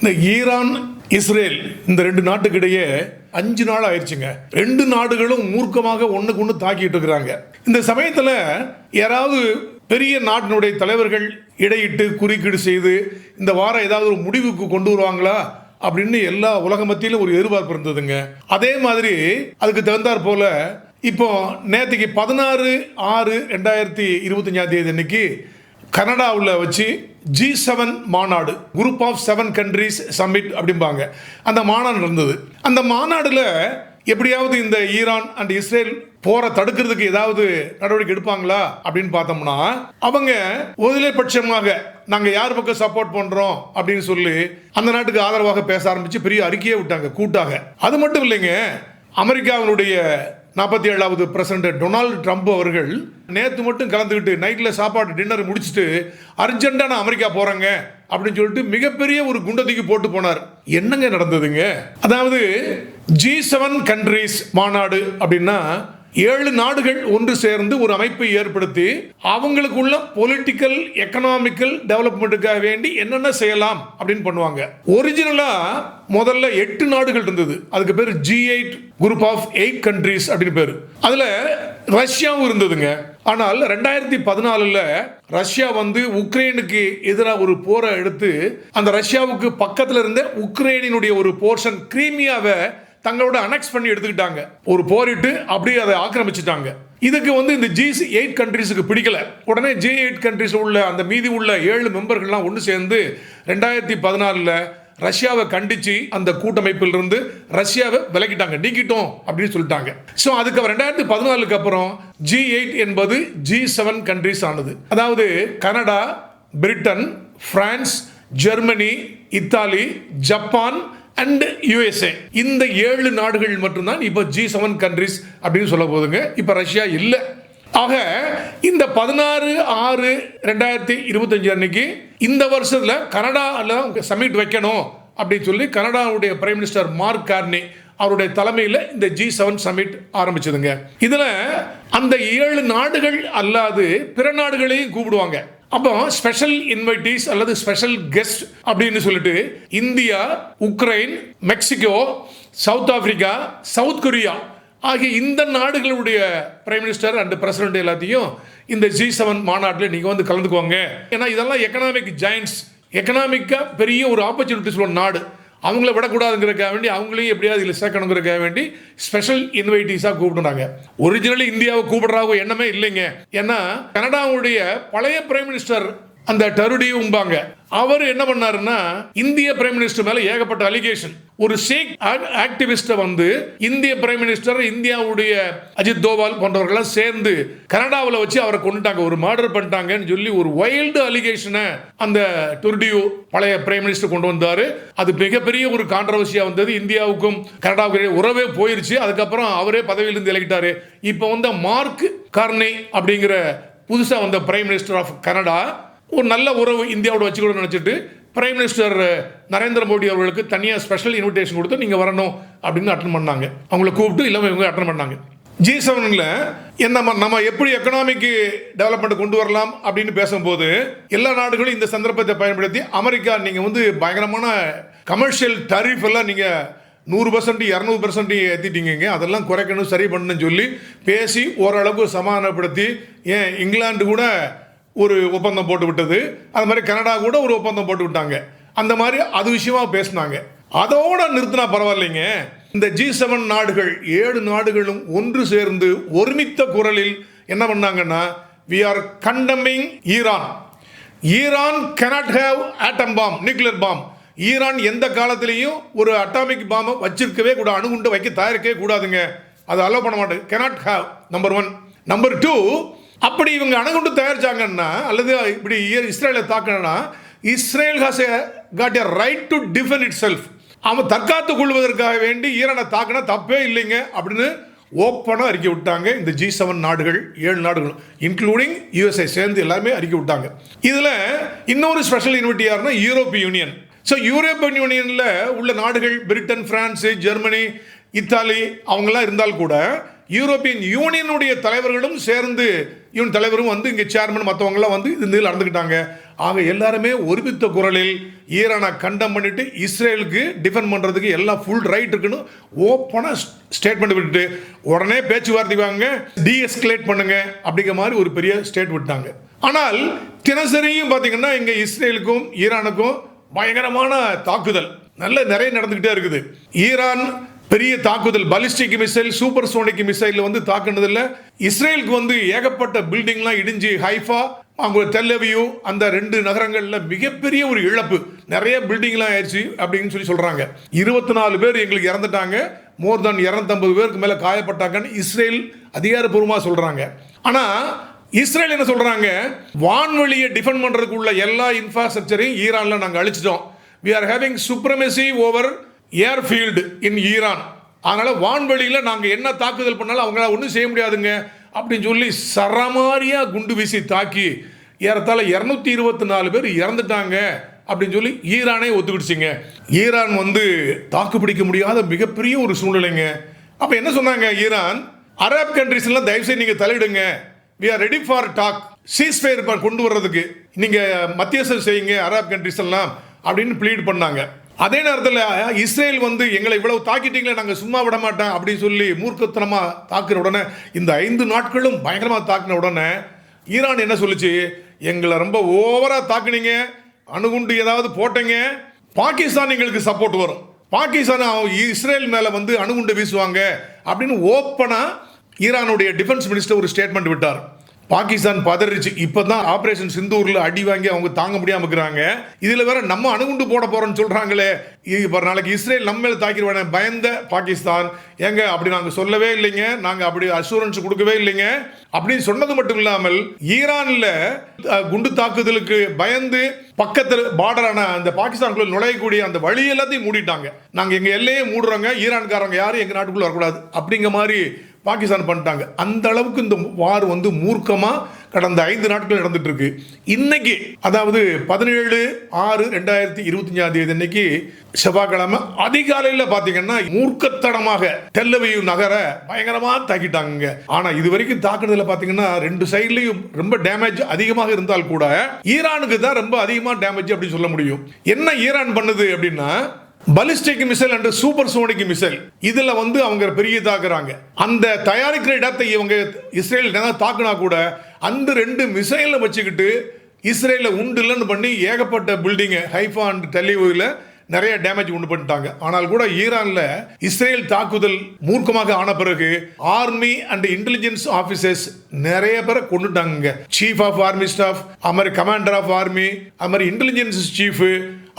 இந்த Iran Israel இந்த ரெண்டு நாட்டுக்கிடையே அஞ்சு நாள் ஆயிடுச்சுங்க. ரெண்டு நாடுகளும் மூர்க்கமாக ஒன்றுக்கு ஒன்று தாக்கிட்டு இருக்கிறாங்க. இந்த சமயத்தில் யாராவது பெரிய நாட்டினுடைய தலைவர்கள் இடையிட்டு குறுக்கீடு செய்து இந்த வாரம் ஏதாவது ஒரு முடிவுக்கு கொண்டு வருவாங்களா? அப்படின்னு எல்லா உலக மத்தியிலும் ஒரு எதிர்பார்ப்பு இருந்ததுங்க. அதே மாதிரி அதுக்கு தகுந்தாற் போல இப்போ நேற்றுக்கு பதினாறு ஆறு ரெண்டாயிரத்தி இருபத்தஞ்சாம் தேதி அன்னைக்கு கனடாவில் வச்சு ஜி செவன் மாநாடு group of seven countries summit அப்படிம்பாங்க. அந்த மாநாடு நடந்தது. அந்த மாநாடில் எப்படியாவது இந்த ஈரான் அண்ட் இஸ்ரேல் போரை தடுக்கிறதுக்கு ஏதாவது நடவடிக்கை எடுப்பாங்களா அப்படின்னு பார்த்தோம்னா அவங்க ஒதிலைபட்சமாக நாங்கள் யார் பக்கம் சப்போர்ட் பண்ணுறோம் அப்படின்னு சொல்லி அந்த நாட்டுக்கு ஆதரவாக பேச ஆரம்பித்து பெரிய அறிக்கையே விட்டாங்க கூட்டாக. அது மட்டும் இல்லைங்க அமெரிக்காவினுடைய நாற்பத்தி ஏழாவது பிரசிடண்ட் டொனால்டு ட்ரம்ப் அவர்கள் நேற்று மட்டும் கலந்துக்கிட்டு நைட்டில் சாப்பாடு டின்னர் முடிச்சுட்டு அர்ஜென்ட்டாக நான் அமெரிக்கா போகிறேங்க அப்படின்னு சொல்லிட்டு மிகப்பெரிய ஒரு குண்டதிக்கு போட்டு போனார். என்னங்க நடந்ததுங்க? அதாவது ஜி செவன் கண்ட்ரீஸ் மாநாடு அப்படின்னா ஏழு நாடுகள் ஒன்று சேர்ந்து ஒரு அமைப்பை ஏற்படுத்தி அவங்களுக்குள்ள பொலிட்டிக்கல் எக்கனாமிக்கல் டெவலப்மெண்ட்டுக்காக வேண்டி என்னென்ன செய்யலாம் அப்படின்னு பண்ணுவாங்க. ஒரிஜினலா முதல்ல எட்டு நாடுகள் இருந்தது. அதுக்கு பேர் G eight group of eight countries அப்படின்னு பேர். அதுல ரஷ்யாவும் இருந்ததுங்க. ஆனால் ரெண்டாயிரத்தி பதினாலுல ரஷ்யா வந்து உக்ரைனுக்கு எதிராக ஒரு போரை எடுத்து அந்த ரஷ்யாவுக்கு பக்கத்துல இருந்த உக்ரைனினுடைய ஒரு போர்ஷன் கிரீமியாவை தங்களோட அனெக்ஸ் பண்ணி எடுத்துக்கிட்டாங்க. ஒரு போரிட்டு அப்படியே அதை ஆக்கிரமிச்சிட்டாங்க. இதுக்கு வந்து இந்த ஜி எயிட் கண்ட்ரீஸுக்கு பிடிக்கல. உடனே ஜி எயிட் கண்ட்ரீஸ் உள்ள அந்த மீதி உள்ள ஏழு மெம்பர்கள்லாம் ஒன்று சேர்ந்து ரெண்டாயிரத்தி பதினாலில் ரஷ்யாவை கண்டிச்சு அந்த கூட்டமைப்பில் இருந்து ரஷ்யாவை விலக்கிட்டாங்க. நீக்கிட்டோம் அப்படின்னு சொல்லிட்டாங்க. ஸோ அதுக்கு ரெண்டாயிரத்தி பதினாலுக்கு அப்புறம் ஜி எயிட் என்பது ஜி செவன் கண்ட்ரீஸ் ஆனது. அதாவது Canada Britain France Germany Italy Japan and USA இந்த ஏழு நாடுகள் மட்டும்தான் இப்போ ஜி செவன் கண்ட்ரிஸ் அப்படின்னு சொல்ல போதுங்க. இப்போ ரஷ்யா இல்லை. ஆக இந்த பதினாறு ஆறு ரெண்டாயிரத்தி இருபத்தஞ்சு அன்னைக்கு இந்த வருஷத்தில் கனடாவில் சமிட் வைக்கணும் அப்படின்னு சொல்லி கனடாவுடைய பிரைம் மினிஸ்டர் மார்க் கார்னி அவருடைய தலைமையில் இந்த ஜி செவன் சமிட் ஆரம்பிச்சதுங்க. இதில் அந்த ஏழு நாடுகள் அல்லாது பிற நாடுகளையும் கூப்பிடுவாங்க. அப்போ ஸ்பெஷல் இன்வைட்டிஸ் அல்லது ஸ்பெஷல் கெஸ்ட் அப்படின்னு சொல்லிட்டு India Ukraine Mexico South Africa South Korea ஆகிய இந்த நாடுகளுடைய பிரைம் மினிஸ்டர் அண்ட் பிரசிடென்ட் எல்லாத்தையும் இந்த ஜி செவன் மாநாட்டில் நீங்கள் வந்து கலந்துக்குவாங்க. ஏன்னா இதெல்லாம் எக்கனாமிக் ஜாயின்ஸ் எக்கனாமிக்காக பெரிய ஒரு ஆப்பர்ச்சுனிட்டிஸ் உள்ள நாடு. அவங்கள விடக்கூடாதுங்கிறதுக்காக வேண்டி அவங்களையும் எப்படியாவது இதில் சேர்க்கணுங்கிறதுக்காக வேண்டி ஸ்பெஷல் இன்வைட்டீஸாக கூப்பிடுறாங்க ஒரிஜினலி இந்தியாவை கூப்பிடுறாங்க எண்ணமே இல்லைங்க. ஏன்னா கனடாவுடைய பழைய பிரைம் மினிஸ்டர் அந்த டருடியும்பாங்க அவர் என்ன பண்ணாருன்னா இந்திய பிரைம் மினிஸ்டர் மேல ஏகப்பட்ட அலிகேஷன் ஒரு சேக் ஆக்டிவிஸ்ட வந்து இந்திய பிரைம் மினிஸ்டர் இந்தியாவுடைய அஜித் தோவால் போன்றவர்கள்லாம் சேர்ந்து கனடாவில் வச்சு அவரை கொண்டுட்டாங்க. ஒரு மர்டர் பண்ணிட்டாங்கன்னு சொல்லி ஒரு வைல்டு அலிகேஷனை அந்த டுர்டியூ பழைய பிரைம் மினிஸ்டர் கொண்டு வந்தாரு. அது மிகப்பெரிய ஒரு கான்ட்ரவர்சியா வந்தது. இந்தியாவுக்கும் கனடாவுக்கு உறவே போயிருச்சு. அதுக்கப்புறம் அவரே பதவியிலிருந்து இலகிட்டாரு இப்போ வந்த மார்க் கார்னே அப்படிங்கிற புதுசாக வந்த பிரைம் மினிஸ்டர் ஆஃப் கனடா ஒரு நல்ல உறவு இந்தியாவோட வச்சுக்கணும்னு நினச்சிட்டு பிரைம் மினிஸ்டர் நரேந்திர மோடி அவர்களுக்கு தனியாக ஸ்பெஷல் இன்விடேஷன் கொடுத்து நீங்கள் வரணும் அப்படின்னு அட்டன் பண்ணாங்க. அவங்கள கூப்பிட்டு இல்லாமல் இவங்க அட்டன் பண்ணாங்க. ஜி செவனில் என்ன நம்ம எப்படி எக்கனாமிக் டெவலப்மெண்ட் கொண்டு வரலாம் அப்படின்னு பேசும்போது எல்லா நாடுகளும் இந்த சந்தர்ப்பத்தை பயன்படுத்தி அமெரிக்கா நீங்கள் வந்து பயங்கரமான கமர்ஷியல் டரிஃப் எல்லாம் நீங்கள் நூறு பர்சன்ட் இரநூறு பர்சன்ட் ஏற்றிட்டீங்க அதெல்லாம் குறைக்கணும் சரி பண்ணணும்னு சொல்லி பேசி ஓரளவுக்கு சமாதானப்படுத்தி ஏன் இங்கிலாந்து கூட ஒரு ஒப்பந்தம் போட்டு விட்டது. அது மாதிரி கனடா கூட ஒரு ஒப்பந்தம் போட்டு விட்டாங்க. அந்த மாதிரி அது விஷயமா பேசினாங்க. அதோட நிறுத்தினா பரவாயில்லைங்க. இந்த ஜி செவன் நாடுகள் ஏழு நாடுகளும் ஒன்று சேர்ந்து ஒருமித்த குரலில் என்ன பண்ணாங்கன்னா we are condemning Iran Iran cannot have atom bomb nuclear bomb Iran எந்த காலத்திலையும் ஒரு அட்டாமிக் பாம்பை வச்சிருக்கவே கூட அணுகுண்டு வைக்க தயாரிக்கவே கூடாதுங்க. அதை அலோவ் பண்ண மாட்டேன். Cannot have number one number two அப்படி இவங்க அணுகுண்டு தயாரிச்சாங்கன்னா அல்லது இப்படி இஸ்ரேலை தாக்கணும்னா Israel has got a right to defend itself அவன் தற்காத்துக் கொள்வதற்காக வேண்டி ஈரானை தாக்கினா தப்பே இல்லைங்க அப்படின்னு ஓப்பனாக அறிக்கை விட்டாங்க இந்த ஜி செவன் நாடுகள் ஏழு நாடுகள் இன்க்ளூடிங் யூஎஸ்ஐ சேர்ந்து எல்லாமே அறிக்கை விட்டாங்க. இதில் இன்னொரு ஸ்பெஷல் இன்விட்டி யாருன்னா யூரோப்பிய யூனியன் ஸோ யூரோப்பியன் யூனியனில் உள்ள நாடுகள் பிரிட்டன் பிரான்ஸு ஜெர்மனி இத்தாலி அவங்கெல்லாம் இருந்தால் கூட யூரோப்பியன் யூனியனுடைய தலைவர்களும் சேர்ந்து இவன் தலைவரும் வந்து இங்கே சேர்மன் மற்றவங்களாம் வந்து இந்த இதில் நடந்துக்கிட்டாங்க. ஆக எல்லாருமே ஒருமித்த குரலில் ஈரானை கண்டம் பண்ணிவிட்டு இஸ்ரேலுக்கு டிஃபெண்ட் பண்ணுறதுக்கு எல்லாம் ஃபுல் ரைட் இருக்குன்னு ஓப்பனாக ஸ்டேட்மெண்ட் விட்டுட்டு உடனே பேச்சுவார்த்தை வாங்க டீஎஸ்கலேட் பண்ணுங்க அப்படிங்கிற மாதிரி ஒரு பெரிய ஸ்டேட் விட்டாங்க ஆனால் தினசரியும் பார்த்தீங்கன்னா இங்கே இஸ்ரேலுக்கும் ஈரானுக்கும் பயங்கரமான தாக்குதல். நல்ல நிறைய நடந்துக்கிட்டே இருக்குது. ஈரான் பெரிய தாக்குதல் ballistic missile supersonic missile வந்து தாக்குனதில்ல. இஸ்ரேலுக்கு வந்து ஏகப்பட்ட பில்டிங்லாம் இடிஞ்சு ஹைஃபா அவங்க தெல்லவியும் அந்த ரெண்டு நகரங்களில் மிகப்பெரிய ஒரு இழப்பு. நிறைய பில்டிங்லாம் ஆயிடுச்சு அப்படின்னு சொல்லி சொல்கிறாங்க இருபத்தி நாலு பேர் எங்களுக்கு இறந்துட்டாங்க. மோர் தென் இரநூத்தம்பது பேருக்கு மேலே காயப்பட்டாங்கன்னு இஸ்ரேல் அதிகாரப்பூர்வமாக சொல்கிறாங்க ஆனால் இஸ்ரேல் என்ன சொல்கிறாங்க வான்வெளியை டிஃபெண்ட் பண்ணுறதுக்குள்ள எல்லா இன்ஃப்ராஸ்ட்ரக்சரையும் ஈரானில் நாங்கள் அழிச்சிட்டோம். We are having supremacy over airfield in Iran அதனால் வான்வெளியில் நாங்கள் என்ன தாக்குதல் பண்ணாலும் அவங்களால ஒன்றும் செய்ய முடியாதுங்க. அப்படின்னு சொல்லி சரமாரியாக குண்டு வீசி தாக்கி ஏறத்தாழ இரநூத்தி இருபத்தி நாலு பேர் இறந்துட்டாங்க அப்படின்னு சொல்லி ஈரானே ஒத்துக்கிடுச்சிங்க. ஈரான் வந்து தாக்கு பிடிக்க முடியாத மிகப்பெரிய ஒரு சூழ்நிலைங்க. அப்போ என்ன சொன்னாங்க ஈரான்? அரப் கண்ட்ரிஸ்லாம் தயவுசெய்து நீங்கள் தலையிடுங்க we are ready for talk ceasefire கொண்டு வர்றதுக்கு நீங்கள் மத்தியஸ்தம் செய்யுங்க அரப் கண்ட்ரிஸ் எல்லாம் அப்படின்னு ப்ளீட் பண்ணாங்க. அதே நேரத்தில் இஸ்ரேல் வந்து எங்களை இவ்வளவு தாக்கிட்டீங்களே நாங்கள் சும்மா விட மாட்டோம் அப்படின்னு சொல்லி மூர்க்கத்தனமாக தாக்குற உடனே இந்த ஐந்து நாட்களும் பயங்கரமாக தாக்கின உடனே ஈரான் என்ன சொல்லுச்சு? எங்களை ரொம்ப ஓவராக தாக்குனீங்க அணுகுண்டு ஏதாவது போட்டீங்க பாகிஸ்தான் எங்களுக்கு சப்போர்ட் வரும். பாகிஸ்தான் இஸ்ரேல் மேலே வந்து அணுகுண்டு வீசுவாங்க அப்படின்னு ஓப்பனாக ஈரானுடைய டிஃபென்ஸ் மினிஸ்டர் ஒரு ஸ்டேட்மெண்ட் விட்டார். பாகிஸ்தான் பதறிச்சு. இப்பதான் ஆபரேஷன் சிந்தூர்ல அடி வாங்கி அவங்க தாங்க முடியாம இருக்கிறாங்க. இதுல வேற நம்ம அணுகுண்டு போட போறோம்னு சொல்றாங்களே. இப்போ நாளைக்கு இஸ்ரேல் நம்ம மேல தாக்கிடுவானே. பயந்த பாகிஸ்தான். ஏங்க அப்படி நாங்க சொல்லவே இல்லைங்க. நாங்க அப்படி அசூரன்ஸ் கொடுக்கவே இல்லைங்க. அப்படின்னு சொன்னது மட்டும் இல்லாமல் ஈரான்ல குண்டு தாக்குதலுக்கு பயந்து பக்கத்தில் பார்டரான அந்த பாகிஸ்தானுக்குள்ள நுழையக்கூடிய அந்த வழி எல்லாத்தையும் மூடிட்டாங்க. நாங்க எங்க எல்லையே மூடுறோங்க. ஈரான்காரங்க யாரும் எங்க நாட்டுக்குள்ள வரக்கூடாது. அப்படிங்கிற மாதிரி பாகிஸ்தான் பண்ணிட்டாங்க. அந்த அளவுக்கு இந்த வார் வந்து மூர்க்கமா கடந்த ஐந்து நாட்கள் நடந்துட்டு இருக்கு இன்னைக்கு அதாவது பதினேழு ஆறு ரெண்டாயிரத்தி இருபத்தஞ்சாம் தேதி இன்னைக்கு செவ்வாய்க்கிழமை அதிகாலையில் பார்த்தீங்கன்னா மூர்க்கத்தனமாக தெல்லவியூ நகர பயங்கரமா தாக்கிட்டாங்க ஆனா இது வரைக்கும் தாக்குனதுல பார்த்தீங்கன்னா ரெண்டு சைட்லயும் ரொம்ப டேமேஜ் அதிகமாக இருந்தால் கூட ஈரானுக்கு தான் ரொம்ப அதிகமாக டேமேஜ் அப்படின்னு சொல்ல முடியும். என்ன ஈரான் பண்ணுது அப்படின்னா ballistic missile and supersonic missile இதில் வந்து அவங்க பெரிய தாக்குறாங்க அந்த தயாரிக்கிற இடத்தை இவங்க இஸ்ரேல் தாக்குனா கூட அந்த ரெண்டு மிசைலை வச்சுக்கிட்டு இஸ்ரேலில் உண்டு இல்லைன்னு பண்ணி ஏகப்பட்ட பில்டிங்கு ஹைஃபா அண்ட் டெல்லிவில் நிறைய டேமேஜ் உண்டு பண்ணிட்டாங்க. ஆனால் கூட ஈரான்ல இஸ்ரேல் தாக்குதல் மூர்க்கமாக ஆன பிறகு ஆர்மி அண்ட் இன்டெலிஜென்ஸ் ஆபீசர்ஸ் நிறைய பேரை கொண்டுட்டாங்க சீஃப் ஆஃப் ஆர்மி ஸ்டாஃப் அது மாதிரி கமாண்டர் ஆஃப் ஆர்மி அது மாதிரி இன்டெலிஜென்ஸ் சீஃப்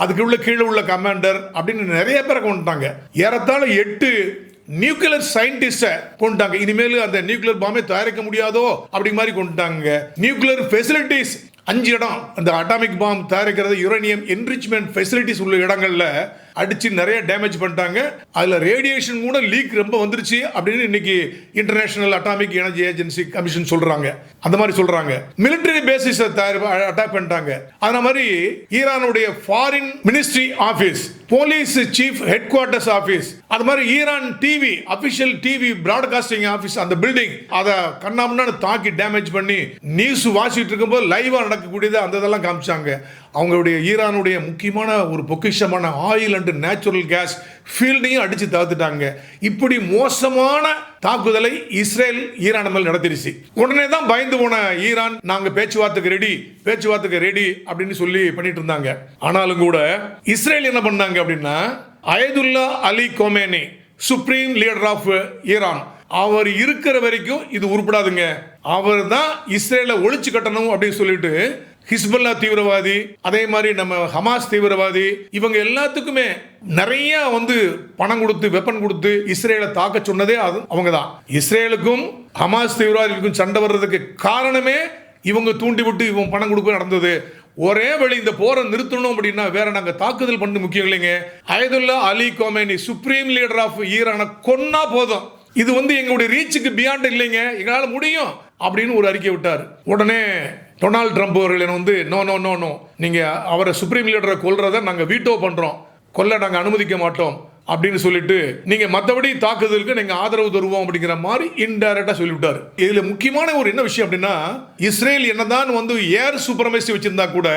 அதுக்கு உள்ள கீழே உள்ள கமாண்டர் அப்படின்னு நிறைய பேரை கொண்டுட்டாங்க. ஏறத்தாழ எட்டு நியூக்ளியர் சயின்டிஸ்டை கொண்டுட்டாங்க. இனிமேல் அந்த நியூக்ளியர் பாம்பை தயாரிக்க முடியாதோ அப்படி மாதிரி கொண்டுட்டாங்க. நியூக்ளியர் ஃபெசிலிட்டிஸ் அஞ்சு இடம். அந்த அட்டாமிக் பாம் தயாரிக்கிறது யுரேனியம் என்ரிச்மெண்ட் ஃபெசிலிட்டிஸ் உள்ள இடங்களில் அடிச்சு நிறைய டேமேஜ் பண்ணிட்டாங்க. அதுல ரேடியேஷன் கூட லீக் ரொம்ப வந்துருச்சு அப்படின்னு இன்னைக்கு International Atomic Energy Agency commission சொல்றாங்க. அந்த மாதிரி சொல்றாங்க. மிலிட்டரி பேசிஸ் அட்டாக் பண்ணிட்டாங்க. அந்த மாதிரி ஈரானுடைய foreign ministry office police chief headquarters office அது மாதிரி Iran TV official TV broadcasting office அந்த பில்டிங் அதை கண்ணாமண்ணான்னு தாக்கி டேமேஜ் பண்ணி நியூஸ் வாசிட்டு இருக்கும்போது லைவா நடக்கக்கூடியது அந்த இதெல்லாம் காமிச்சாங்க. அவங்களுடைய ஈரானுடைய முக்கியமான ஒரு பொக்கிஷமான ஆயில் அண்டு நேச்சுரல் கேஸ் ஃபீல்டையும் அடித்து தவிர்த்துட்டாங்க இப்படி மோசமான தாக்குதலை இஸ்ரேல் ஈரான் மேல் நடத்திடுச்சு. உடனே தான் பயந்து போன ஈரான் நாங்கள் பேச்சுவார்த்தைக்கு ரெடி பேச்சுவார்த்தைக்கு ரெடி அப்படின்னு சொல்லி பண்ணிட்டு இருந்தாங்க. ஆனாலும் கூட இஸ்ரேல் என்ன பண்ணாங்க அப்படின்னா Ayatollah Ali Khamenei supreme leader of Iran அவர் இருக்கிற வரைக்கும் இது உருப்படாதுங்க. அவர் தான் இஸ்ரேலை ஒழிச்சு கட்டணும் அப்படின்னு சொல்லிட்டு ஹிஸ்புல்லா தீவிரவாதி அதே மாதிரி நம்ம ஹமாஸ் தீவிரவாதி இவங்க எல்லாத்துக்குமே நிறைய வந்து பணம் கொடுத்து வெப்பன் கொடுத்து இஸ்ரேலை தாக்க சொன்னதே அது அவங்க தான் இஸ்ரேலுக்கும் ஹமாஸ் தீவிரவாதிகளுக்கும் சண்டை வர்றதுக்கு காரணமே இவங்க தூண்டி விட்டு இவங்க பணம் கொடுக்க நடந்தது. ஒரே வழி இந்த போரை நிறுத்தணும் அப்படின்னா வேற நாங்கள் தாக்குதல் பண்ண முக்கியம் இல்லைங்க. Ayatollah Ali Khamenei supreme leader of ஈரானை கொன்னா போதும். இது வந்து எங்களுடைய ரீச்சுக்கு பியாண்ட் இல்லைங்க. எங்களால் முடியும் அப்படின்னு ஒரு அறிக்கை விட்டார். உடனே டொனால்ட் ட்ரம்ப் அவர்கள் வந்து நோ நோ நோ நோ நீங்கள் அவரை சுப்ரீம் லீடரை கொல்றதை நாங்கள் வீட்டோ பண்ணுறோம் கொல்ல நாங்கள் அனுமதிக்க மாட்டோம். அப்படின்னு சொல்லிட்டு நீங்க மற்றபடி தாக்குதலுக்கு நீங்க ஆதரவு தருவோம். அப்படிங்கிற மாதிரி இன்டைரக்டா சொல்லிவிட்டாரு. இதுல முக்கியமான ஒரு என்ன விஷயம் அப்படின்னா இஸ்ரேல் என்னதான் வந்து ஏர் சூப்பர்மைசி வச்சிருந்தா கூட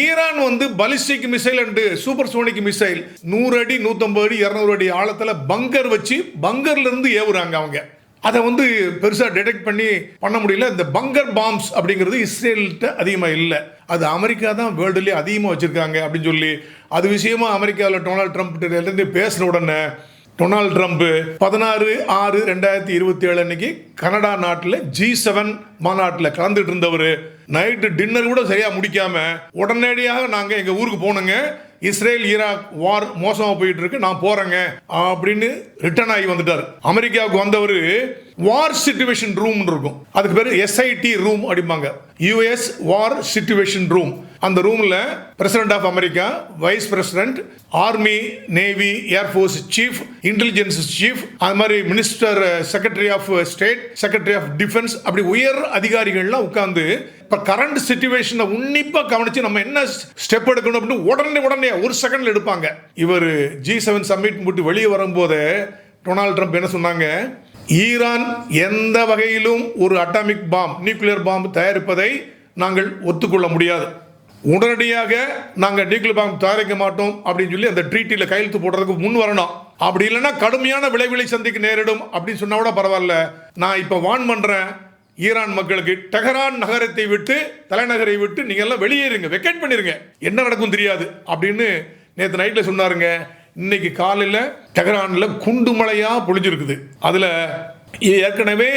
ஈரான் வந்து ballistic missile and supersonic missile நூறு அடி நூற்றம்பது அடி இரநூறு அடி ஆழத்தில் பங்கர் வச்சு பங்கர்லேருந்து ஏவுறாங்க அவங்க. அதை வந்து பெருசாக டிடெக்ட் பண்ணி பண்ண முடியல. இந்த பங்கர் பாம்ஸ் அப்படிங்கிறது இஸ்ரேல்கிட்ட அதிகமாக இல்லை. அது அமெரிக்கா தான் வேர்ல்டுலேயே அதிகமாக வச்சுருக்காங்க அப்படின்னு சொல்லி அது விஷயமா அமெரிக்காவில் டொனால்ட் ட்ரம்ப் இருந்து பேசின உடனே டொனால்ட் ட்ரம்ப் பதினாறு ஆறு ரெண்டாயிரத்தி இருபத்தி ஏழு அன்னைக்கு கனடா நாட்டில் ஜி செவன் மாநாட்டில் கலந்துட்டு இருந்தவர். நைட்டு டின்னர் கூட சரியாக முடிக்காமல் உடனடியாக நாங்கள் எங்கள் ஊருக்கு போனோங்க இஸ்ரேல் ஈராக் வார் மோசமாக போயிட்டு இருக்கு நான் போறேங்க அப்படின்னு ரிட்டர்ன் ஆகி வந்துட்டார். அமெரிக்காவுக்கு வந்தவர் வார் சிச்சுவேஷன் ரூம் இருக்கும். அதுக்கு பேர் எஸ்ஐடி ரூம் அப்படிம்பாங்க. யூஎஸ் வார் சிச்சுவேஷன் ரூம் அந்த ரூம்ல president of America vice president army navy air force chief intelligence chief அது மாதிரி minister secretary of state secretary of defence அப்படி உயர் அதிகாரிகள்லாம் உட்கார்ந்து இப்போ கரண்ட் சுச்சுவேஷனை உன்னிப்பாக கவனித்து நம்ம என்ன ஸ்டெப் எடுக்கணும் அப்படின்னு உடனே உடனே ஒரு செகண்டில் எடுப்பாங்க. இவர் ஜி செவன் சம்மிட் முடிட்டு வெளியே வரும்போது டொனால்ட் ட்ரம்ப் என்ன சொன்னாங்க? ஈரான் எந்த வகையிலும் ஒரு அட்டாமிக் பாம் நியூக்ளியர் பாம் தயாரிப்பதை நாங்கள் ஒத்துக்கொள்ள முடியாது. உடனடியாக நாங்கள் நியூக்ளியர் பாம் தயாரிக்க மாட்டோம் அப்படின்னு சொல்லி அந்த ட்ரீட்டியில் கையெழுத்து போடுறதுக்கு முன் வரணும். அப்படி இல்லைன்னா கடுமையான விளைவுகளை சந்திக்க நேரிடும் அப்படின்னு சொன்னா கூட பரவாயில்ல. நான் இப்போ வான் பண்ணுறேன் ஈரான் மக்களுக்கு டெஹரான் நகரத்தை விட்டு தலைநகரை விட்டு நீங்கள் எல்லாம் வெளியேறுங்க வெக்கேட் பண்ணிருங்க. என்ன நடக்கும் தெரியாது அப்படின்னு நேற்று நைட்டில் சொன்னாருங்க. இன்னைக்கு காலையில் டெஹரானில் குண்டு மழையாக பொழிஞ்சிருக்குது. அதில் ஏற்கனவே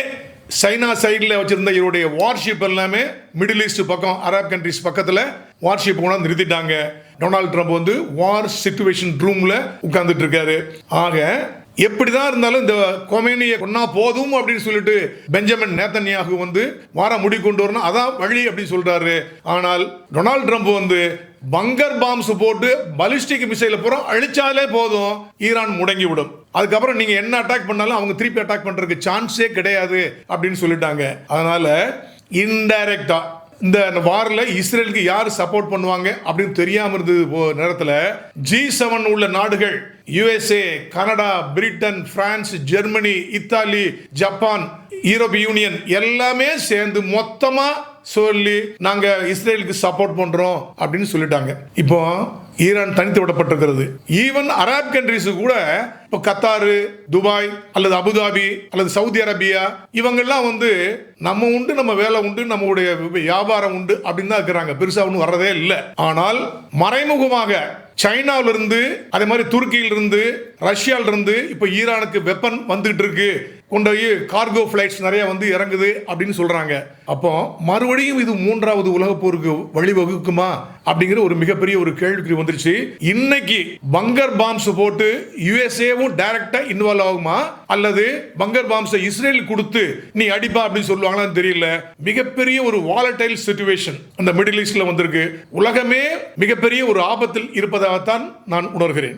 சைனா சைடில் வச்சுருந்த இவருடைய வார்ஷிப் எல்லாமே மிடில் ஈஸ்ட் பக்கம் அரப் கண்ட்ரிஸ் பக்கத்தில் வார்ஷிப் கொண்டாந்து நிறுத்திட்டாங்க. டொனால்ட் ட்ரம்ப் வந்து வார் சிச்சுவேஷன் ரூமில் உட்கார்ந்துட்டு இருக்காரு. ஆக எப்படிதான் இருந்தாலும் இந்த கொமேனியை கொன்னா போதும் அப்படின்னு சொல்லிட்டு பெஞ்சமின் நேத்தன்யாகு வந்து வார முடி கொண்டு வரணும். அதான் வழி அப்படின்னு சொல்றாரு. ஆனால் டொனால்ட் ட்ரம்ப் வந்து பங்கர் பாம்ஸ் போட்டு பலிஸ்டிக் மிசைல பூரா அழிச்சாலே போதும். ஈரான் முடங்கி விடும் அதுக்கப்புறம் நீங்க என்ன அட்டாக் பண்ணாலும் அவங்க திருப்பி அட்டாக் பண்றதுக்கு சான்ஸே கிடையாது அப்படின்னு சொல்லிட்டாங்க. அதனால இன்டைரக்டா இந்த வாரில் இஸ்ரேலுக்கு யார் சப்போர்ட் பண்ணுவாங்க அப்படின்னு தெரியாம இருந்தது நேரத்தில் ஜி செவன் உள்ள நாடுகள் USA Canada Britain France Germany Italy Japan European Union எல்லாமே சேர்ந்து மொத்தமாக சொல்லி நாங்க இஸ்ரேலுக்கு சப்போர்ட் பண்றோம் அப்படின்னு சொல்லிட்டாங்க. இப்போ ஈரான் தனித்து விடப்பட்டிருக்கிறது. ஈவன் அரப் கண்ட்ரிஸ் கூட இப்போ கத்தாரு துபாய் அல்லது அபுதாபி அல்லது சவுதி அரேபியா இவங்கெல்லாம் வந்து நம்ம உண்டு நம்ம வேலை உண்டு நம்மளுடைய வியாபாரம் உண்டு அப்படின்னு தான் இருக்கிறாங்க. பெருசாக ஒன்றும் வர்றதே இல்லை. ஆனால் மறைமுகமாக சைனாவிலிருந்து அதே மாதிரி துருக்கியிலிருந்து ரஷ்யாவிலிருந்து இப்போ ஈரானுக்கு வெப்பன் வந்துகிட்டு இருக்கு. கொண்டு போய் கார்கோ ஃப்ளைட்ஸ் நிறைய வந்து இறங்குது அப்படின்னு சொல்றாங்க. அப்போ மறுபடியும் இது மூன்றாவது உலக போருக்கு வழிவகுக்குமா? அப்படிங்கிற ஒரு மிகப்பெரிய ஒரு கேள்விக்குறி வந்துருச்சு. இன்னைக்கு பங்கர் பாம்ஸ் போட்டு யுஎஸ்ஏவும் டைரக்டா இன்வால்வ் ஆகுமா? அல்லது பங்கர் பாம்ஸை இஸ்ரேல் கொடுத்து நீ அடிப்பா அப்படின்னு சொல்லுவாங்களான்னு தெரியல. மிகப்பெரிய ஒரு வாலடைல் சுச்சுவேஷன் அந்த மிடில் ஈஸ்ட்ல வந்திருக்கு. உலகமே மிகப்பெரிய ஒரு ஆபத்தில் இருப்பதாகத்தான் நான் உணர்கிறேன்.